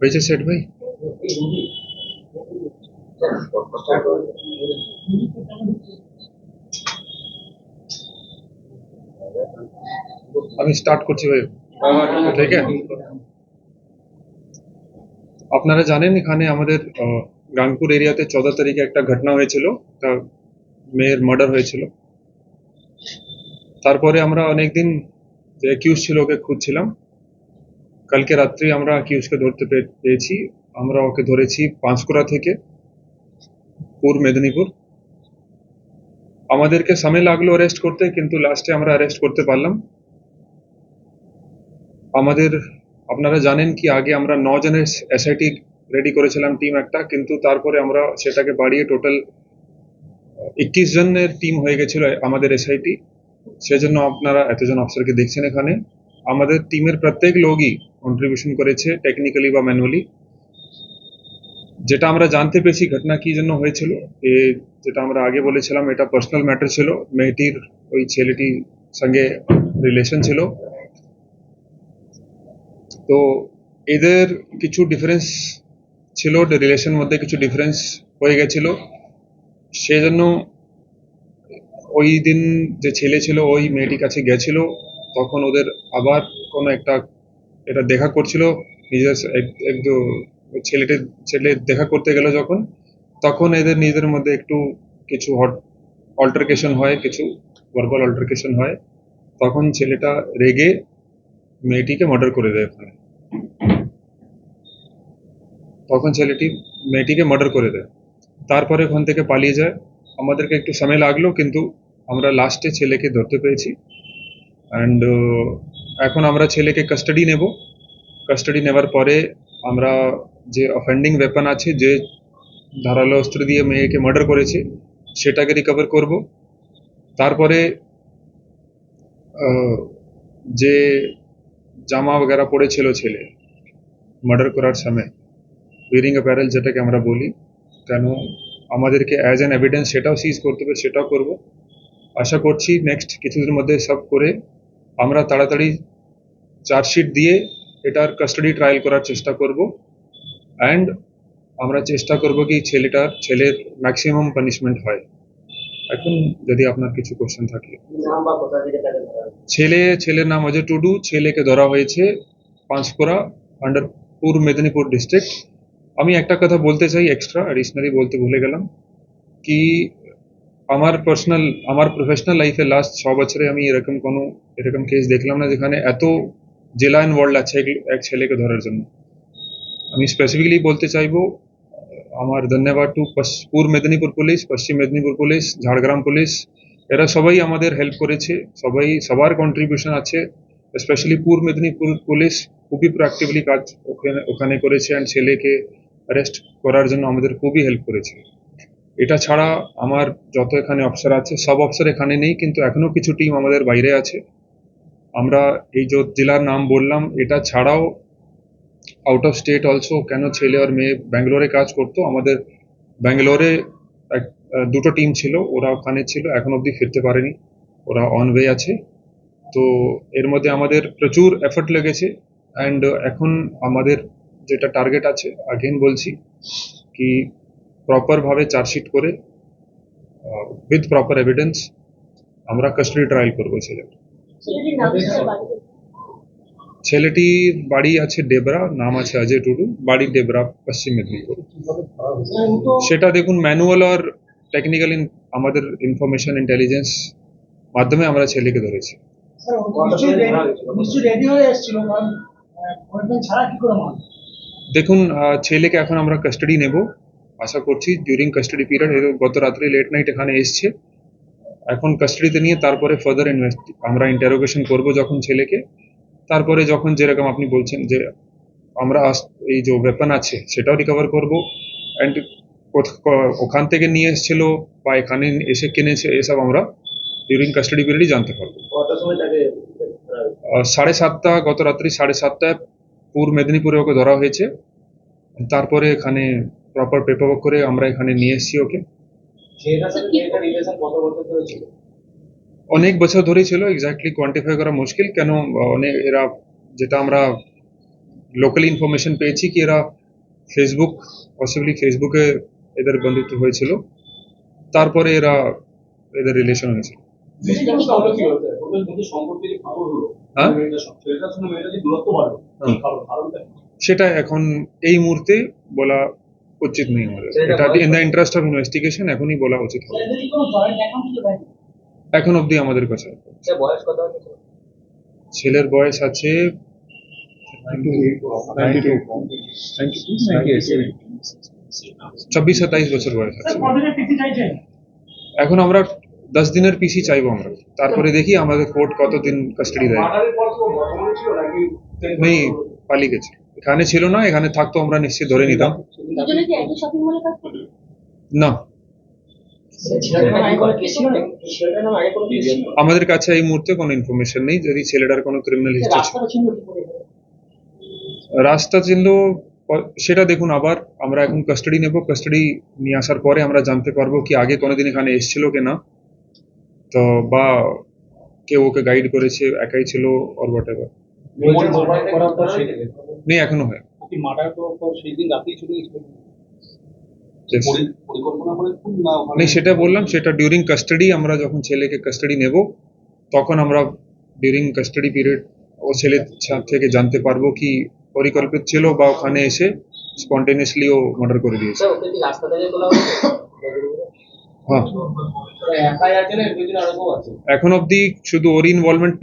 হয়েছে সেট ভাই আমি স্টার্ট করছি ভাই ঠিক আপনারা জানেন এখানে আমাদের আহ, গাংপুর এরিয়াতে চোদ্দ তারিখে একটা ঘটনা হয়েছিল। তা মেয়ের মার্ডার হয়েছিল। তারপরে আমরা অনেকদিন যে অ্যাকিউজ ছিল ওকে খুঁজছিলাম। কালকে রাত্রি আমরা অ্যাকিউজকে ধরতে পে- পেয়েছি। আমরা ওকে ধরেছি পাঁশকুড়া থেকে পূর্ব মেদিনীপুর। আমাদেরকে সময় লাগল অ্যারেস্ট করতে, কিন্তু লাস্টে আমরা অ্যারেস্ট করতে পারলাম। আমাদের, আপনারা জানেন কি, আগে আমরা জনের এসআইটি রেডি করেছিলাম টিম একটা, কিন্তু তারপরে আমরা সেটাকে বাড়িয়ে টোটাল একুশ জনের টিম হয়ে গেছিল আমাদের এসআইটি সেজন্য আপনারা এতজন অফিসারকে দেখছেন এখানে। আমাদের টিমের প্রত্যেক লোকই কন্ট্রিবিউশন করেছে টেকনিক্যালি বা ম্যানুয়ালি যেটা আমরা জানতে পেরেছি ঘটনা কি জন্য হয়েছিল, এ যেটা আমরা আগে বলেছিলাম, এটা পার্সোনাল ম্যাটার ছিল। মেয়েটির ওই ছেলেটির সঙ্গে রিলেশন ছিল। তো এদের কিছু ডিফারেন্স ছিল রিলেশন মধ্যে কিছু ডিফারেন্স হয়ে গেছিল। সেজন্য ওই দিন যে ছেলে ছিল, ওই মেয়েটির কাছে গেছিল। তখন ওদের আবার কোনো একটা এটা দেখা করছিল। নিজের এক- এক দু- ছেলেটি, ছেলে দেখা করতে গেল যখন। তখন এদের নিজেদের মধ্যে একটু কিছু হট অল্টারকেশন হয়, কিছু ভার্বাল অল্টারকেশন হয়। তখন ছেলেটা রেগে মেয়েটিকে মার্ডার করে দেয় ওখানে। তখন ছেলেটি মেয়েটিকে মার্ডার করে দেয়। তারপরে ওখান থেকে পালিয়ে যায়। আমাদেরকে একটু সময় লাগল, কিন্তু আমরা লাস্টে ছেলেকে ধরতে পেরেছি। অ্যান্ড এখন আমরা ছেলেকে কাস্টাডি নেব। কাস্টাডি নেওয়ার পরে আমরা যে অফেন্ডিং ওয়েপন আছে, যে ধারালো অস্ত্র দিয়ে মেয়েকে মার্ডার করেছে, সেটাকে রিকভার করব। তারপরে যে জামা বগেরা পড়েছিল ছেলে মার্ডার করার সময় উইরিং অ্যাপারেল যেটাকে আমরা বলি কেন আমাদেরকে অ্যাজ অ্যান এভিডেন্স সেটাও সিজ করতে হবে, সেটাও করব। আশা করছি নেক্সট কিছুদিনের মধ্যে সব করে আমরা তাড়াতাড়ি চার্জশিট দিয়ে এটার কাস্টাডি ট্রায়াল করার চেষ্টা করব। অ্যান্ড আমরা চেষ্টা করব কি ছেলেটার ছেলের ম্যাক্সিমাম পানিশমেন্ট হয়। এখন যদি আপনার কিছু কোশ্চেন থাকে? ছেলে, ছেলের নাম অজয় টুডু, ছেলেকে ধরা হয়েছে পাঁশকুড়া আন্ডার পূর্ব মেদিনীপুর ডিস্ট্রিক্ট আমি একটা কথা বলতে চাই এক্সট্রা অ্যাডিশনালি বলতে ভুলে গেলাম কি আমার পার্সোনাল আমার প্রফেশনাল লাইফে লাস্ট ছ বছরে আমি এরকম কোনো, এরকম কেস দেখলাম না যেখানে এত জেলা ইনভলভ আছে এক- ছেলেকে ধরার জন্য। আমি স্পেসিফিকলি বলতে চাইব, আমার ধন্যবাদ টু পূর্ব মেদিনীপুর পুলিশ পশ্চিম মেদিনীপুর পুলিশ ঝাড়গ্রাম পুলিশ এরা সবাই আমাদের হেল্প করেছে, সবাই, সবার কন্ট্রিবিউশন আছে স্পেশালি পূর্ব মেদিনীপুর পুলিশ খুবই প্রোঅ্যাক্টিভলি কাজ ওখানে ওখানে করেছে অ্যান্ড ছেলেকে অ্যারেস্ট করার জন্য আমাদের খুবই হেল্প করেছে। এটা ছাড়া আমার যত এখানে অফিসার আছে, সব অফিসার এখানে নেই, কিন্তু এখনও কিছু টিম আমাদের বাইরে আছে। আমরা এই যে জেলার নাম বললাম, এটা ছাড়াও আউট অফ স্টেট অলসো কেন ছেলে আর মেয়ে ব্যাঙ্গালোরে কাজ করতো? আমাদের ব্যাঙ্গালোরে এক- দুটো টিম ছিল, ওরা ওখানে ছিল, এখন অবধি ফিরতে পারেনি। ওরা অন ওয়ে আছে। তো এর মধ্যে আমাদের প্রচুর এফর্ট লেগেছে। অ্যান্ড এখন আমাদের যেটা টার্গেট আছে আগেন বলছি কি প্রপারভাবে চার্জশিট করে উইথ প্রপার এভিডেন্স আমরা কাস্টাডি ট্রায়াল করব ছেলের। ছেলেটির নাম ছিল বাড়িতে ছেলেটির বাড়ি আছে ডেবরা নাম আছে অজয় টুডু বাড়ি ডেবরা পশ্চিম মেদিনীপুর। সেটা দেখুন ম্যানুয়াল আর টেকনিক্যাল ইন আমাদের ইনফরমেশন ইন্টেলিজেন্স মাধ্যমে আমরা ছেলেকে ধরেছি। স্যার, নিশ্চয়ই রেডি- হয়ে এসেছিল কারণ ছাড়া কি করে দেখুন ছেলেকে এখন আমরা কাস্টাডি নেব। আশা করছি ডিউরিং কাস্টাডি পিরিয়ড গত রাত্রে লেট নাইট এখানে এসছে। এখন কাস্টাডিতে নিয়ে তারপরে ফার্দার ইনভেস্ট আমরা ইন্টারোগেশন করব যখন ছেলেকে। তারপরে যখন যেরকম আপনি বলছেন যে আমরা এই যে ওয়েপন আছে সেটাও রিকভার করব। অ্যান্ড ওখান থেকে নিয়ে এসেছিল বা এখানে এসে কিনেছে এসব আমরা ডিউরিং কাস্টাডি পিরিয়ডই জানতে পারব। সাড়ে সাতটা গত রাত্রি সাড়ে সাতটায় পূর্ব মেদিনীপুরে ওকে ধরা হয়েছে। তারপরে এখানে প্রপার পেপার ওয়ার্ক করে আমরা এখানে নিয়ে এসেছি ওকে। ছিল? অনেক বছর ধরেই ছিল এক্স্যাক্টলি কোয়ান্টিফাই করা মুশকিল। কেন অনেক এরা যেটা আমরা লোকাল ইনফরমেশন পেয়েছি কি এরা ফেসবুক পসিবলি ফেসবুকে এদের বন্ধুত্ব হয়েছিল। তারপরে এরা এদের রিলেশন হয়েছিল। হ্যাঁ? সেটা এখন এই মুহূর্তে বলা উচিত নেই আমাদের এটা in the interest of investigation এখনই বলা উচিত হবে। এখন অবধি আমাদের কাছে ছেলের বয়স আছে? চব্বিশ সাতাইশ বছর বয়স আছে। এখন আমরা দশ দিনের পিসি চাইব আমরা। তারপরে দেখি আমাদের কোর্ট কতদিন কাস্টাডি দেয়। নেই পালিয়ে গেছে। এখানে ছিল না এখানে থাকতো আমরা নিশ্চয়ই ধরে নিতাম। না। আমাদের কাছে এই মুহূর্তে কোনো ইনফরমেশন নেই যদি ছেলেটার কোনো ক্রিমিনাল হিস্ট্রি ছিল রাস্তা চিনল সেটা দেখুন আবার আমরা এখন কাস্টাডি নেব। কাস্টাডি নিয়ে আসার পরে আমরা জানতে পারব কি আগে কোনোদিন এখানে এসেছিল কি না। তো বা কেউ ওকে গাইড করেছে একাই ছিল অর হোয়াট এভার নেই এখনও হয়। নেই সেটা বললাম সেটা ডিউরিং কাস্টাডি আমরা যখন ছেলেকে কাস্টাডি নেব তখন আমরা ডিউরিং কাস্টাডি পিরিয়ড ও ছেলের থেকে জানতে পারব কি পরিকল্পিত ছিল বা ওখানে এসে স্পন্টেনিয়াসলি ও মার্ডার করে দিয়েছে। এখন অব্দি শুধু ওর ইনভলভমেন্ট